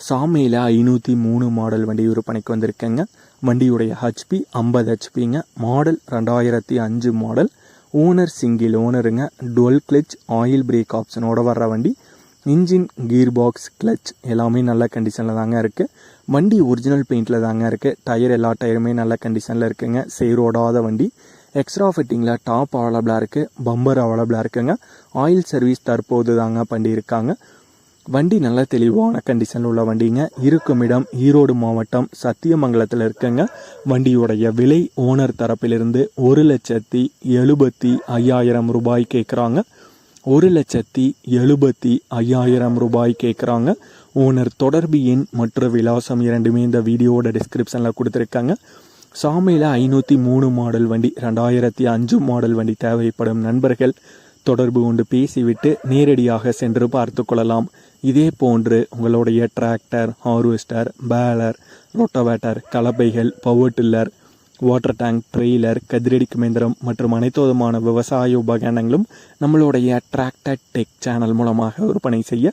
சாமியில் ஐநூற்றி மூணு மாடல் வண்டி விற்பனைக்கு வந்திருக்கேங்க. வண்டியுடைய ஹச்பி ஐம்பது ஹெச்பிங்க மாடல் ரெண்டாயிரத்தி அஞ்சு மாடல். ஓனர் சிங்கிள் ஓனருங்க டுவெல் கிளச் ஆயில் பிரேக் ஆப்ஷனோட வர்ற வண்டி. இன்ஜின் கீர் பாக்ஸ் கிளச் எல்லாமே நல்ல கண்டிஷனில் தாங்க இருக்குது வண்டி ஒரிஜினல் பெயிண்டில் தாங்க இருக்குது டயர் எல்லா டயருமே நல்ல கண்டிஷனில் இருக்குங்க. சேரோடாத வண்டி. எக்ஸ்ட்ரா ஃபிட்டிங்கில் டாப் அவைலபிளாக இருக்குது பம்பர் அவைலபிளாக இருக்குங்க. ஆயில் சர்வீஸ் தற்போது தாங்க பண்ணியிருக்காங்க. வண்டி நல்ல தெளிவான கண்டிஷனில் உள்ள வண்டிங்க. இருக்கும் இடம் ஈரோடு மாவட்டம் சத்தியமங்கலத்தில் இருக்குங்க. வண்டியுடைய விலை ஓனர் தரப்பிலிருந்து ஒரு லட்சத்தி எழுபத்தி ஐயாயிரம் ரூபாய் கேட்குறாங்க ஒரு லட்சத்தி எழுபத்தி ஐயாயிரம் ரூபாய் கேட்குறாங்க ஓனர் தொடர்பு எண் மற்றும் விலாசம் இரண்டுமே இந்த வீடியோவோட டிஸ்கிரிப்ஷனில் கொடுத்துருக்காங்க. சாமியில் ஐநூற்றி மூணு மாடல் வண்டி ரெண்டாயிரத்தி அஞ்சு மாடல் வண்டி தேவைப்படும் நண்பர்கள். தொடர்பு கொண்டு பேசிவிட்டு நேரடியாக சென்று பார்த்து கொள்ளலாம். இதே போன்று உங்களுடைய tractor harvester baler rotavator கலப்பைகள் power tiller water tank trailer கதிரடிக்கு இயந்திரம் மற்றும் அனைத்து விதமான விவசாய உபகரணங்களும் நம்மளுடைய டிராக்டர் டெக் சேனல் மூலமாக விற்பனை செய்ய